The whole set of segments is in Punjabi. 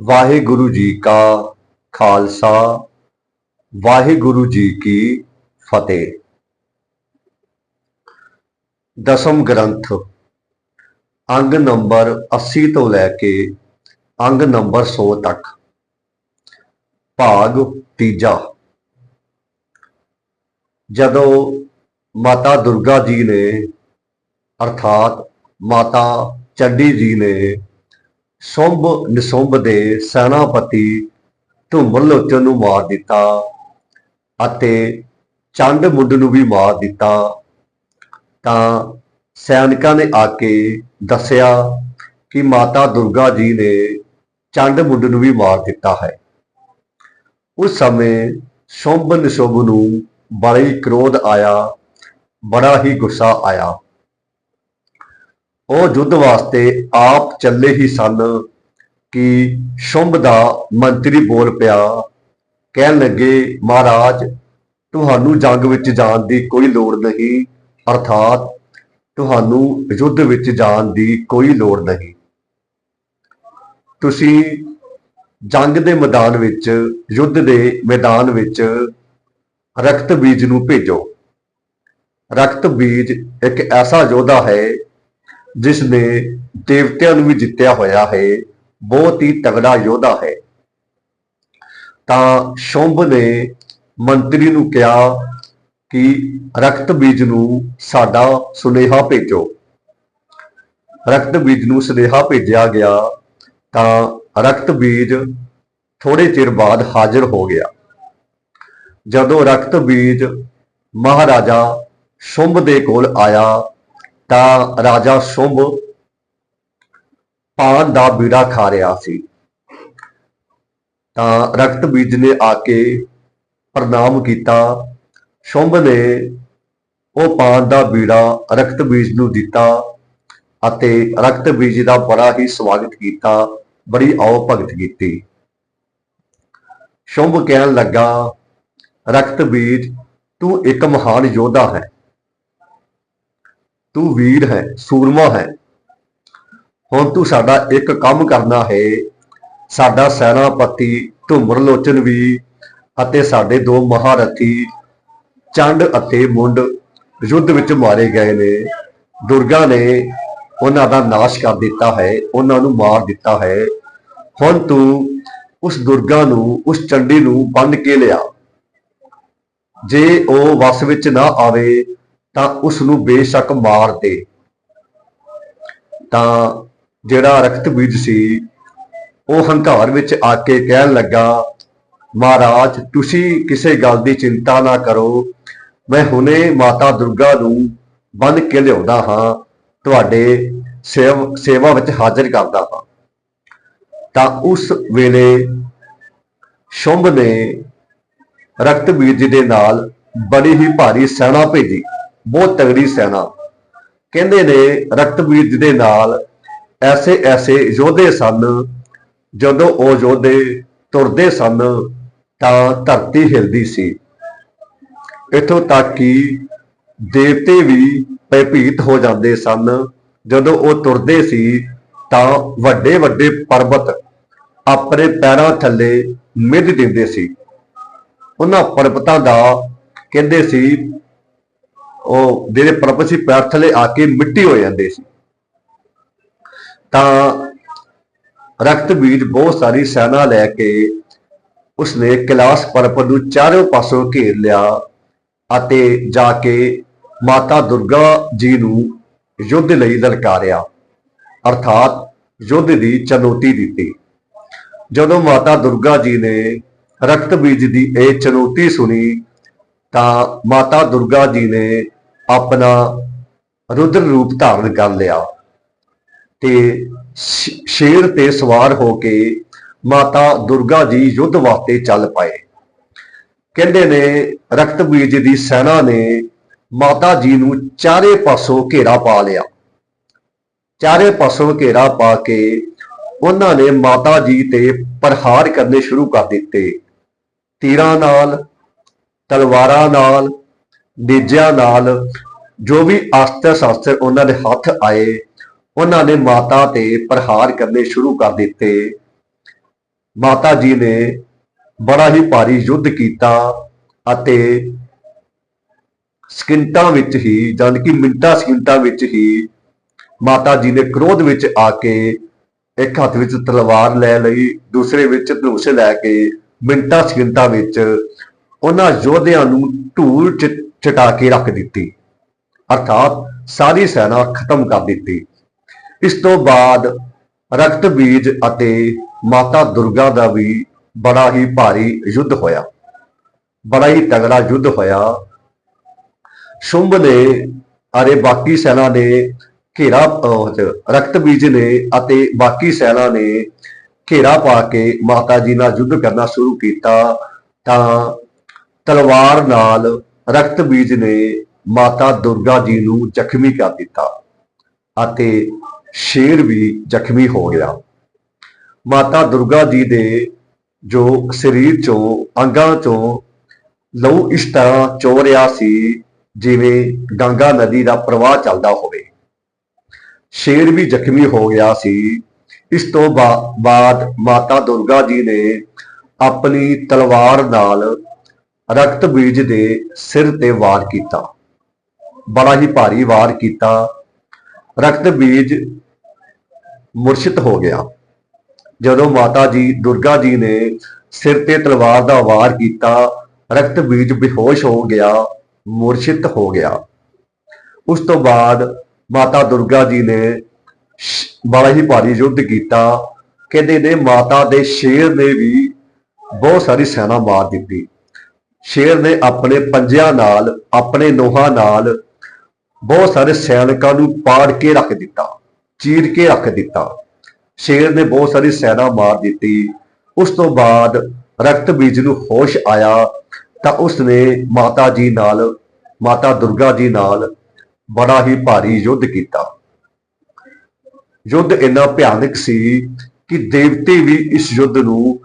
ਵਾਹਿਗੁਰੂ ਜੀ ਕਾ ਖਾਲਸਾ, ਵਾਹਿਗੁਰੂ ਜੀ ਕੀ ਫਤਿਹ। ਦਸਮ ਗ੍ਰੰਥ, ਅੰਗ ਨੰਬਰ 80 ਤੋਂ ਲੈ ਕੇ ਅੰਗ ਨੰਬਰ 100 ਤੱਕ। ਭਾਗ ਤੀਜਾ, ਜਦੋਂ ਮਾਤਾ ਦੁਰਗਾ ਜੀ ਨੇ, ਅਰਥਾਤ ਮਾਤਾ ਚੰਡੀ ਜੀ ਨੇ ਸੁੰਭ ਨਿਸੁੰਭ ਦੇ ਸੈਨਾਪਤੀ ਧੂਮਰ ਲੋਚਨ ਨੂੰ ਮਾਰ ਦਿੱਤਾ ਅਤੇ ਚੰਡ ਮੁੰਡ ਨੂੰ ਵੀ ਮਾਰ ਦਿੱਤਾ। ਤਾਂ ਸੈਨਿਕਾਂ ਨੇ ਆ ਕੇ ਦੱਸਿਆ ਕਿ ਮਾਤਾ ਦੁਰਗਾ ਜੀ ਨੇ ਚੰਡ ਮੁੰਡ ਨੂੰ ਵੀ ਮਾਰ ਦਿੱਤਾ ਹੈ। ਉਸ ਸਮੇਂ ਸ਼ੁੰਭ ਨਿਸ਼ੁੰਭ ਨੂੰ ਬੜਾ ਹੀ ਕ੍ਰੋਧ ਆਇਆ, ਬੜਾ ਹੀ ਗੁੱਸਾ ਆਇਆ। ਉਹ ਯੁੱਧ ਵਾਸਤੇ ਆਪ ਚੱਲੇ ਹੀ ਸਨ ਕਿ ਸ਼ੁੰਭ ਦਾ ਮੰਤਰੀ ਬੋਲ ਪਿਆ, ਕਹਿਣ ਲੱਗੇ, ਮਹਾਰਾਜ, ਤੁਹਾਨੂੰ ਜੰਗ ਵਿੱਚ ਜਾਣ ਦੀ ਕੋਈ ਲੋੜ ਨਹੀਂ, ਅਰਥਾਤ ਤੁਹਾਨੂੰ ਯੁੱਧ ਵਿੱਚ ਜਾਣ ਦੀ ਕੋਈ ਲੋੜ ਨਹੀਂ। ਤੁਸੀਂ ਜੰਗ ਦੇ ਮੈਦਾਨ ਵਿੱਚ, ਯੁੱਧ ਦੇ ਮੈਦਾਨ ਵਿੱਚ ਰਕਤ ਬੀਜ ਨੂੰ ਭੇਜੋ। ਰਕਤ ਬੀਜ ਇੱਕ ਐਸਾ ਯੋਧਾ ਹੈ ਜਿਸ ਨੇ ਦੇਵਤਿਆਂ ਨੂੰ ਵੀ ਜਿੱਤਿਆ ਹੋਇਆ ਹੈ, ਬਹੁਤ ਹੀ ਤਗੜਾ ਯੋਧਾ ਹੈ। ਤਾਂ ਸ਼ੁੰਭ ਨੇ ਮੰਤਰੀ ਨੂੰ ਕਿਹਾ ਕਿ ਰਕਤ ਬੀਜ ਨੂੰ ਸਾਡਾ ਸੁਨੇਹਾ ਭੇਜੋ। ਰਕਤ ਬੀਜ ਨੂੰ ਸੁਨੇਹਾ ਭੇਜਿਆ ਗਿਆ ਤਾਂ ਰਕਤ ਬੀਜ ਥੋੜੇ ਚਿਰ ਬਾਅਦ ਹਾਜ਼ਰ ਹੋ ਗਿਆ। ਜਦੋਂ ਰਕਤ ਬੀਜ ਮਹਾਰਾਜਾ ਸ਼ੁੰਭ ਦੇ ਕੋਲ ਆਇਆ ਤਾਂ ਰਾਜਾ ਸ਼ੁੰਭ ਪਾਨ ਦਾ ਬੀੜਾ ਖਾ ਰਿਹਾ ਸੀ। ਤਾਂ ਰਕਤ ਬੀਜ ਨੇ ਆ ਕੇ ਪ੍ਰਣਾਮ ਕੀਤਾ। ਸ਼ੁੰਭ ਨੇ ਉਹ ਪਾਨ ਦਾ ਬੀੜਾ ਰਕਤ ਬੀਜ ਨੂੰ ਦਿੱਤਾ ਅਤੇ ਰਕਤ ਬੀਜ ਦਾ ਬੜਾ ਹੀ ਸਵਾਗਤ ਕੀਤਾ। ਬੜੀ ਆਓ ਭਗਤ ਕੀਤੀ। ਸ਼ੁੰਭ ਕਹਿਣ ਲੱਗਾ, ਰਕਤ ਬੀਜ, ਤੂੰ ਇੱਕ ਮਹਾਨ ਯੋਧਾ ਹੈ। ਤੂੰ ਵੀਰ ਹੈ, ਸੂਰਮਾ ਹੈ। ਹੁਣ ਤੂੰ ਸਾਡਾ ਇੱਕ ਕੰਮ ਕਰਨਾ ਹੈ। ਸਾਡਾ ਸੈਨਾਪਤੀ ਧੁੰਮਰ ਲੋਚਨ ਵੀ ਅਤੇ ਸਾਡੇ ਦੋ ਮਹਾਰਥੀ ਚੰਡ ਅਤੇ ਮੁੰਡ ਯੁੱਧ ਵਿੱਚ ਮਾਰੇ ਗਏ ਨੇ। ਦੁਰਗਾ ਨੇ ਉਹਨਾਂ ਦਾ ਨਾਸ਼ ਕਰ ਦਿੱਤਾ ਹੈ, ਉਹਨਾਂ ਨੂੰ ਮਾਰ ਦਿੱਤਾ ਹੈ। ਹੁਣ ਤੂੰ ਉਸ ਦੁਰਗਾ ਨੂੰ, ਉਸ ਚੰਡੀ ਨੂੰ ਬੰਨ ਕੇ ਲਿਆ। ਜੇ ਉਹ ਵਸ ਵਿੱਚ ਨਾ ਆਵੇ ਤਾਂ ਉਸ ਨੂੰ ਬੇਸ਼ੱਕ ਮਾਰ ਦੇ। ਤਾਂ ਜਿਹੜਾ ਰਕਤ ਬੀਜ ਸੀ, ਉਹ ਹੰਕਾਰ ਵਿੱਚ ਆ ਕੇ ਕਹਿਣ ਲੱਗਾ, ਮਹਾਰਾਜ, ਤੁਸੀਂ ਕਿਸੇ ਗੱਲ ਦੀ ਚਿੰਤਾ ਨਾ ਕਰੋ। ਮੈਂ ਹੁਣੇ ਮਾਤਾ ਦੁਰਗਾ ਨੂੰ ਬੰਨ ਕੇ ਲਿਆਉਂਦਾ ਹਾਂ। ਤੁਹਾਡੇ ਸੇਵ, ਸੇਵਾ ਵਿੱਚ ਹਾਜ਼ਰ ਕਰਦਾ ਹਾਂ। ਤਾਂ ਉਸ ਵੇਲੇ ਸ਼ੁੰਭ ਨੇ ਰਕਤ ਬੀਜ ਦੇ ਨਾਲ ਬੜੀ ਹੀ ਭਾਰੀ ਸੈਨਾ ਭੇਜੀ। ਬਹੁਤ ਤਗੜੀ ਸੈਨਾ। ਕਹਿੰਦੇ ਨੇ ਰਕਤ ਬੀਜ ਦੇ ਨਾਲ ਐਸੇ ਐਸੇ ਯੋਧੇ ਸਨ, ਜਦੋਂ ਉਹ ਯੋਧੇ ਤੁਰਦੇ ਸਨ, ਤਾਂ ਧਰਤੀ ਹਿਲਦੀ ਸੀ। ਇਥੋਂ ਤੱਕ ਕਿ ਦੇਵਤੇ ਵੀ ਭੈਭੀਤ ਹੋ ਜਾਂਦੇ ਸਨ। ਜਦੋਂ ਉਹ ਤੁਰਦੇ ਸੀ, ਤਾਂ ਵੱਡੇ ਵੱਡੇ ਪਰਬਤ ਆਪਣੇ ਪੈਰਾਂ ਥੱਲੇ ਮਿੱਧ ਦਿੰਦੇ ਸੀ। ਉਹਨਾਂ ਪਰਬਤਾਂ ਦਾ ਕਹਿੰਦੇ ਸੀ ਉਹ ਜਿਹੜੇ ਪਰਬਤ ਸੀ ਪੈਰ ਥੱਲੇ ਆ ਕੇ ਮਿੱਟੀ ਹੋ ਜਾਂਦੇ ਸੀ। ਤਾਂ ਰਕਤ ਬੀਜ ਬਹੁਤ ਸਾਰੀ ਸੈਨਾ ਲੈ ਕੇ ਉਸਨੇ ਕੈਲਾਸ਼ ਪਰਬਤ ਨੂੰ ਚਾਰੇ ਪਾਸੋਂ ਘੇਰ ਲਿਆ ਅਤੇ ਜਾ ਕੇ ਮਾਤਾ ਦੁਰਗਾ ਜੀ ਨੂੰ ਯੁੱਧ ਲਈ ਲਲਕਾਰਿਆ, ਅਰਥਾਤ ਯੁੱਧ ਦੀ ਚੁਣੌਤੀ ਦਿੱਤੀ। ਜਦੋਂ ਮਾਤਾ ਦੁਰਗਾ ਜੀ ਨੇ ਰਕਤ ਬੀਜ ਦੀ ਇਹ ਚੁਣੌਤੀ ਸੁਣੀ ਤਾਂ ਮਾਤਾ ਦੁਰਗਾ ਜੀ ਨੇ ਆਪਣਾ ਰੁਦਰ ਰੂਪ ਧਾਰਨ ਕਰ ਲਿਆ। ਤੇ ਸ਼ੇਰ ਤੇ ਸਵਾਰ ਹੋ ਕੇ ਮਾਤਾ ਦੁਰਗਾ ਜੀ ਯੁੱਧ ਵਾਸਤੇ ਚੱਲ ਪਏ। ਕਹਿੰਦੇ ਨੇ ਰਕਤ ਬੀਜ ਦੀ ਸੈਨਾ ਨੇ ਮਾਤਾ ਜੀ ਨੂੰ ਚਾਰੇ ਪਾਸੋਂ ਘੇਰਾ ਪਾ ਲਿਆ। ਚਾਰੇ ਪਾਸੋਂ ਘੇਰਾ ਪਾ ਕੇ ਉਹਨਾਂ ਨੇ ਮਾਤਾ ਜੀ ਤੇ ਪ੍ਰਹਾਰ ਕਰਨੇ ਸ਼ੁਰੂ ਕਰ ਦਿੱਤੇ। ਤੀਰਾਂ ਨਾਲ, ਤਲਵਾਰਾਂ ਨਾਲ ਨੇਜਿਆਂ ਨਾਲ ਜੋ ਵੀ ਅਸਤਰ ਸ਼ਸਤਰ ਉਹਨਾਂ ਦੇ ਹੱਥ ਆਏ, ਉਹਨਾਂ ਨੇ ਮਾਤਾ ਤੇ ਪ੍ਰਹਾਰ ਕਰਨੇ ਸ਼ੁਰੂ ਕਰ ਦਿੱਤੇ। ਮਾਤਾ ਜੀ ਨੇ ਬੜਾ ਹੀ ਭਾਰੀ ਯੁੱਧ ਕੀਤਾ ਅਤੇ ਸਕਿੰਟਾਂ ਵਿੱਚ ਹੀ, ਜਾਣੀ ਕਿ ਮਿੰਟਾਂ ਸਕਿੰਟਾਂ ਵਿੱਚ ਹੀ ਮਾਤਾ ਜੀ ਨੇ ਕ੍ਰੋਧ ਵਿੱਚ ਆ ਕੇ ਇੱਕ ਹੱਥ ਵਿੱਚ ਤਲਵਾਰ ਲੈ ਲਈ, ਦੂਸਰੇ ਵਿੱਚ ਧਨੁਸ਼ ਲੈ ਕੇ ਮਿੰਟਾਂ ਸਕਿੰਟਾਂ ਵਿੱਚ ਉਹਨਾਂ ਯੋਧਿਆਂ ਨੂੰ ਧੂਲ ਚ ਚਟਾ ਕੇ ਰੱਖ ਦਿੱਤੀ। ਅਰਥਾਤ ਸਾਰੀ ਸੈਨਾ ਖਤਮ ਕਰ ਦਿੱਤੀ। ਇਸ ਤੋਂ ਬਾਅਦ ਰਕਤ ਬੀਜ ਅਤੇ ਮਾਤਾ ਦੁਰਗਾ ਦਾ ਵੀ ਬੜਾ ਹੀ ਭਾਰੀ ਯੁੱਧ ਹੋਇਆ। ਬੜਾ ਹੀ ਤਗੜਾ ਯੁੱਧ ਹੋਇਆ। ਸ਼ੁੰਭ ਨੇ ਅਤੇ ਬਾਕੀ ਸੈਨਾ ਨੇ, ਘੇਰਾ ਰਕਤ ਬੀਜ ਨੇ ਅਤੇ ਬਾਕੀ ਸੈਨਾ ਨੇ ਘੇਰਾ ਪਾ ਕੇ ਮਾਤਾ ਜੀ ਨਾਲ ਯੁੱਧ ਕਰਨਾ ਸ਼ੁਰੂ ਕੀਤਾ ਤਾਂ ਤਲਵਾਰ ਨਾਲ ਰਕਤ ਬੀਜ ਨੇ ਮਾਤਾ ਦੁਰਗਾ ਜੀ ਨੂੰ ਜ਼ਖਮੀ ਕਰ ਦਿੱਤਾ ਅਤੇ ਸ਼ੇਰ ਵੀ ਜ਼ਖਮੀ ਹੋ ਗਿਆ। ਮਾਤਾ ਦੁਰਗਾ ਜੀ ਦੇ ਜੋ ਸਰੀਰ ਚੋਂ, ਅੰਗਾਂ ਚੋਂ ਲਹੂ ਇਸ ਤਰ੍ਹਾਂ ਚੋ ਰਿਹਾ ਸੀ ਜਿਵੇਂ ਗੰਗਾ ਨਦੀ ਦਾ ਪ੍ਰਵਾਹ ਚੱਲਦਾ ਹੋਵੇ। ਸ਼ੇਰ ਵੀ ਜ਼ਖਮੀ ਹੋ ਗਿਆ ਸੀ। ਇਸ ਤੋਂ ਬਾਅਦ ਮਾਤਾ ਦੁਰਗਾ ਜੀ ਨੇ ਆਪਣੀ ਤਲਵਾਰ ਨਾਲ ਰਕਤ ਬੀਜ ਦੇ ਸਿਰ ਤੇ ਵਾਰ ਕੀਤਾ। ਬੜਾ ਹੀ ਭਾਰੀ ਵਾਰ ਕੀਤਾ। ਰਕਤ ਬੀਜ ਮੁਰਸ਼ਿਤ ਹੋ ਗਿਆ। ਜਦੋਂ ਮਾਤਾ ਜੀ, ਦੁਰਗਾ ਜੀ ਨੇ ਸਿਰ ਤੇ ਤਲਵਾਰ ਦਾ ਵਾਰ ਕੀਤਾ, ਰਕਤ ਬੀਜ ਬੇਹੋਸ਼ ਹੋ ਗਿਆ ਮੁਰਸ਼ਿਤ ਹੋ ਗਿਆ। ਉਸ ਤੋਂ ਬਾਅਦ ਮਾਤਾ ਦੁਰਗਾ ਜੀ ਨੇ ਬੜਾ ਹੀ ਭਾਰੀ ਯੁੱਧ ਕੀਤਾ। ਕਹਿੰਦੇ ਨੇ ਮਾਤਾ ਦੇ ਸ਼ੇਰ ਨੇ ਵੀ ਬਹੁਤ ਸਾਰੀ ਸੈਨਾ ਮਾਰ ਦਿੱਤੀ। ਸ਼ੇਰ ਨੇ ਆਪਣੇ ਪੰਜਿਆਂ ਨਾਲ, ਆਪਣੇ ਨੋਹਾਂ ਨਾਲ ਬਹੁਤ ਸਾਰੇ ਸੈਨਿਕਾਂ ਨੂੰ ਪਾੜ ਕੇ ਰੱਖ ਦਿੱਤਾ, ਚੀਰ ਕੇ ਰੱਖ ਦਿੱਤਾ। ਸ਼ੇਰ ਨੇ ਬਹੁਤ ਸਾਰੀ ਸੈਨਾ ਮਾਰ ਦਿੱਤੀ। ਉਸ ਤੋਂ ਬਾਅਦ ਰਕਤ ਬੀਜ ਨੂੰ ਹੋਸ਼ ਆਇਆ ਤਾਂ ਉਸ ਨੇ ਮਾਤਾ ਜੀ ਨਾਲ, ਮਾਤਾ ਦੁਰਗਾ ਜੀ ਨਾਲ ਬੜਾ ਹੀ ਭਾਰੀ ਯੁੱਧ ਕੀਤਾ। ਯੁੱਧ ਇੰਨਾ ਭਿਆਨਕ ਸੀ ਕਿ ਦੇਵਤੇ ਵੀ ਇਸ ਯੁੱਧ ਨੂੰ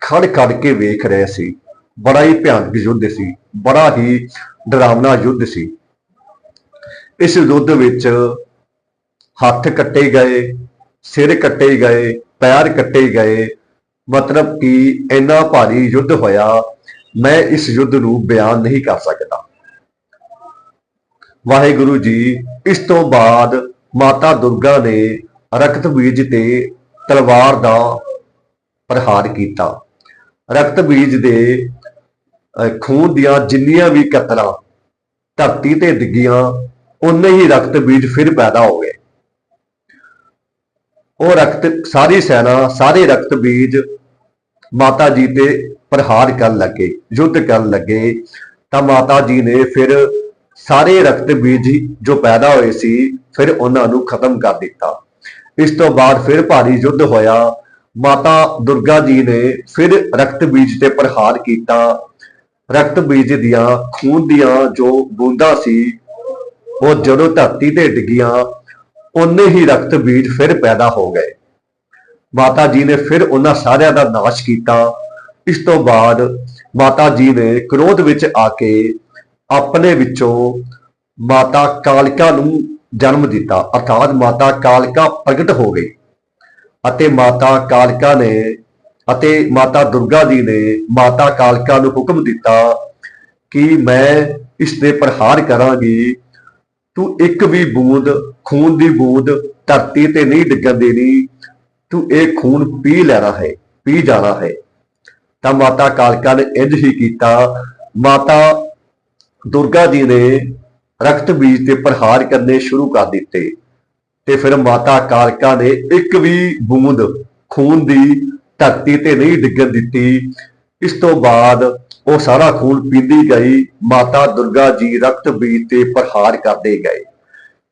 ਖੜ ਖੜ ਕੇ ਵੇਖ ਰਹੇ ਸੀ। ਬੜਾ ਹੀ ਭਿਆਨਕ ਯੁੱਧ ਸੀ, ਬੜਾ ਹੀ ਡਰਾਵਨਾ ਯੁੱਧ ਸੀ। ਇਸ ਯੁੱਧ ਵਿੱਚ ਹੱਥ ਕੱਟੇ ਗਏ, ਸਿਰ ਕੱਟੇ ਗਏ, ਪੈਰ ਕੱਟੇ ਗਏ, ਮਤਲਬ ਕਿ ਇੰਨਾ ਭਾਰੀ ਯੁੱਧ ਹੋਇਆ, ਮੈਂ ਇਸ ਯੁੱਧ ਨੂੰ ਬਿਆਨ ਨਹੀਂ ਕਰ ਸਕਦਾ। ਵਾਹਿਗੁਰੂ ਜੀ, ਇਸ ਤੋਂ ਬਾਅਦ ਮਾਤਾ ਦੁਰਗਾ ਨੇ ਰਕਤ ਬੀਜ ਤੇ ਤਲਵਾਰ ਦਾ ਪ੍ਰਹਾਰ ਕੀਤਾ। ਰਕਤ ਬੀਜ ਦੇ ਖੂਨ ਦੀਆਂ ਜਿੰਨੀਆਂ ਵੀ ਕਤਰਾਂ ਧਰਤੀ ਤੇ ਡਿੱਗੀਆਂ ਉਨੇ ਹੀ ਰਕਤ ਬੀਜ ਫਿਰ ਪੈਦਾ ਹੋ ਗਏ। ਉਹ ਰਕਤ, ਸਾਰੀ ਸੈਨਾ, ਸਾਰੇ ਰਕਤ ਬੀਜ ਮਾਤਾ ਜੀ ਤੇ ਪ੍ਰਹਾਰ ਕਰਨ ਲੱਗੇ, ਯੁੱਧ ਕਰਨ ਲੱਗੇ। ਤਾਂ ਮਾਤਾ ਜੀ ਨੇ ਫਿਰ ਸਾਰੇ ਰਕਤ ਬੀਜ ਜੋ ਪੈਦਾ ਹੋਏ ਸੀ, ਫਿਰ ਉਹਨਾਂ ਨੂੰ ਖਤਮ ਕਰ ਦਿੱਤਾ। ਇਸ ਤੋਂ ਬਾਅਦ ਫਿਰ ਭਾਰੀ ਯੁੱਧ ਹੋਇਆ। ਮਾਤਾ ਦੁਰਗਾ ਜੀ ਨੇ ਫਿਰ ਰਕਤ ਬੀਜ ਤੇ ਪ੍ਰਹਾਰ ਕੀਤਾ। ਰਕਤ ਬੀਜ ਦੀਆਂ ਖੂਨ ਦੀਆਂ ਜੋ ਬੂੰਦਾਂ ਸੀ, ਉਹ ਜਦੋਂ ਧਰਤੀ ਤੇ ਡਿੱਗੀਆਂ ਉਨੇ ਹੀ ਰਕਤ ਬੀਜ ਫਿਰ ਪੈਦਾ ਹੋ ਗਏ। ਮਾਤਾ ਜੀ ਨੇ ਫਿਰ ਉਹਨਾਂ ਸਾਰਿਆਂ ਦਾ ਨਾਸ਼ ਕੀਤਾ। ਇਸ ਤੋਂ ਬਾਅਦ ਮਾਤਾ ਜੀ ਨੇ ਕ੍ਰੋਧ ਵਿੱਚ ਆ ਕੇ ਆਪਣੇ ਵਿੱਚੋਂ ਮਾਤਾ ਕਾਲਕਾ ਨੂੰ ਜਨਮ ਦਿੱਤਾ। ਅਰਥਾਤ ਮਾਤਾ ਕਾਲਕਾ ਪ੍ਰਗਟ ਹੋ ਗਈ। ਅਤੇ ਮਾਤਾ ਕਾਲਕਾ ਨੇ ਅਤੇ ਮਾਤਾ ਦੁਰਗਾ ਜੀ ਨੇ ਮਾਤਾ ਕਾਲਕਾ ਨੂੰ ਹੁਕਮ ਦਿੱਤਾ ਕਿ ਮੈਂ ਇਸ ਤੇ ਪ੍ਰਹਾਰ ਕਰਾਂਗੀ। ਤੂੰ ਇੱਕ ਵੀ ਬੂੰਦ, ਖੂਨ ਦੀ ਬੂੰਦ ਧਰਤੀ ਤੇ ਨਹੀਂ ਡਿੱਗਣ ਦੇਣੀ। ਤੂੰ ਇਹ ਖੂਨ ਪੀ ਲੈਣਾ ਹੈ, ਪੀ ਜਾਣਾ ਹੈ। ਤਾਂ ਮਾਤਾ ਕਾਲਕਾ ਨੇ ਇੰਜ ਹੀ ਕੀਤਾ। ਮਾਤਾ ਦੁਰਗਾ ਜੀ ਨੇ ਰਕਤ ਬੀਜ ਤੇ ਪ੍ਰਹਾਰ ਕਰਨੇ ਸ਼ੁਰੂ ਕਰ ਦਿੱਤੇ। ਤੇ ਫਿਰ ਮਾਤਾ ਕਾਲਕਾ ਨੇ ਇੱਕ ਵੀ ਬੂੰਦ ਖੂਨ ਦੀ ਧਰਤੀ ਤੇ ਨਹੀਂ ਡਿੱਗਣ ਦਿੱਤੀ। ਇਸ ਤੋਂ ਬਾਅਦ ਉਹ ਸਾਰਾ ਖੂਨ ਪੀਂਦੀ ਗਈ। ਮਾਤਾ ਦੁਰਗਾ ਜੀ ਰਕਤ ਬੀਜ ਤੇ ਪ੍ਰਹਾਰ ਕਰਦੇ ਗਏ।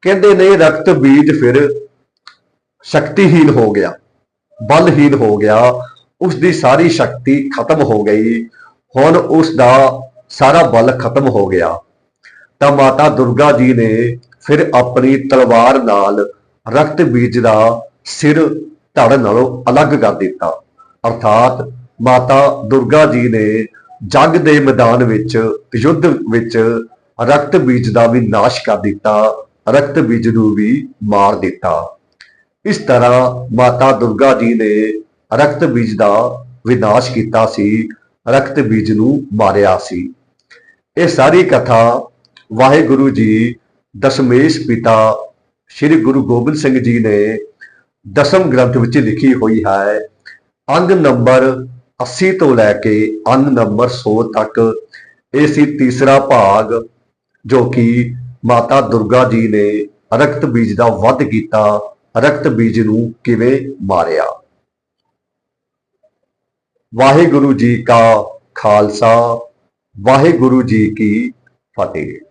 ਕਹਿੰਦੇ ਨੇ ਰਕਤ ਬੀਜ ਫਿਰ ਸ਼ਕਤੀਹੀਨ ਹੋ ਗਿਆ ਬਲਹੀਨ ਹੋ ਗਿਆ। ਉਸ ਦੀ ਸਾਰੀ ਸ਼ਕਤੀ ਖਤਮ ਹੋ ਗਈ। ਹੁਣ ਉਸ ਦਾ ਸਾਰਾ ਬਲ ਖਤਮ ਹੋ ਗਿਆ। ਤਾਂ ਮਾਤਾ ਦੁਰਗਾ ਜੀ ਨੇ ਫਿਰ ਆਪਣੀ ਤਲਵਾਰ ਨਾਲ ਰਕਤ ਬੀਜ ਦਾ ਸਿਰ ਧੜ ਨਾਲੋਂ ਅਲੱਗ ਕਰ ਦਿੱਤਾ। ਅਰਥਾਤ ਮਾਤਾ ਦੁਰਗਾ ਜੀ ਨੇ ਜੰਗ ਦੇ ਮੈਦਾਨ ਵਿੱਚ, ਯੁੱਧ ਵਿੱਚ ਰਕਤ ਬੀਜ ਦਾ ਵੀ ਨਾਸ਼ ਕਰ ਦਿੱਤਾ, ਰਕਤ ਬੀਜ ਨੂੰ ਵੀ ਮਾਰ ਦਿੱਤਾ। ਇਸ ਤਰ੍ਹਾਂ ਮਾਤਾ ਦੁਰਗਾ ਜੀ ਨੇ ਰਕਤ ਬੀਜ ਦਾ ਵਿਨਾਸ਼ ਕੀਤਾ ਸੀ, ਰਕਤ ਬੀਜ ਨੂੰ ਮਾਰਿਆ ਸੀ। ਇਹ ਸਾਰੀ ਕਥਾ ਵਾਹਿਗੁਰੂ ਜੀ, ਦਸ਼ਮੇਸ਼ ਪਿਤਾ ਸ੍ਰੀ ਗੁਰੂ ਗੋਬਿੰਦ ਸਿੰਘ ਜੀ ਨੇ ਦਸਮ ਗ੍ਰੰਥ ਵਿੱਚ ਲਿਖੀ ਹੋਈ ਹੈ। ਅੰਗ ਨੰਬਰ 80 ਤੋਂ ਲੈ ਕੇ ਅੰਗ ਨੰਬਰ 100 ਤੱਕ। ਇਹ ਸੀ ਤੀਸਰਾ ਭਾਗ, ਜੋ ਕਿ ਮਾਤਾ ਦੁਰਗਾ ਜੀ ਨੇ ਰਕਤ ਬੀਜ ਦਾ ਵੱਧ ਕੀਤਾ। ਰਕਤ ਬੀਜ ਨੂੰ ਕਿਵੇਂ ਮਾਰਿਆ? ਵਾਹਿਗੁਰੂ ਜੀ ਕਾ ਖਾਲਸਾ, ਵਾਹਿਗੁਰੂ ਜੀ ਕੀ ਫਤਿਹ।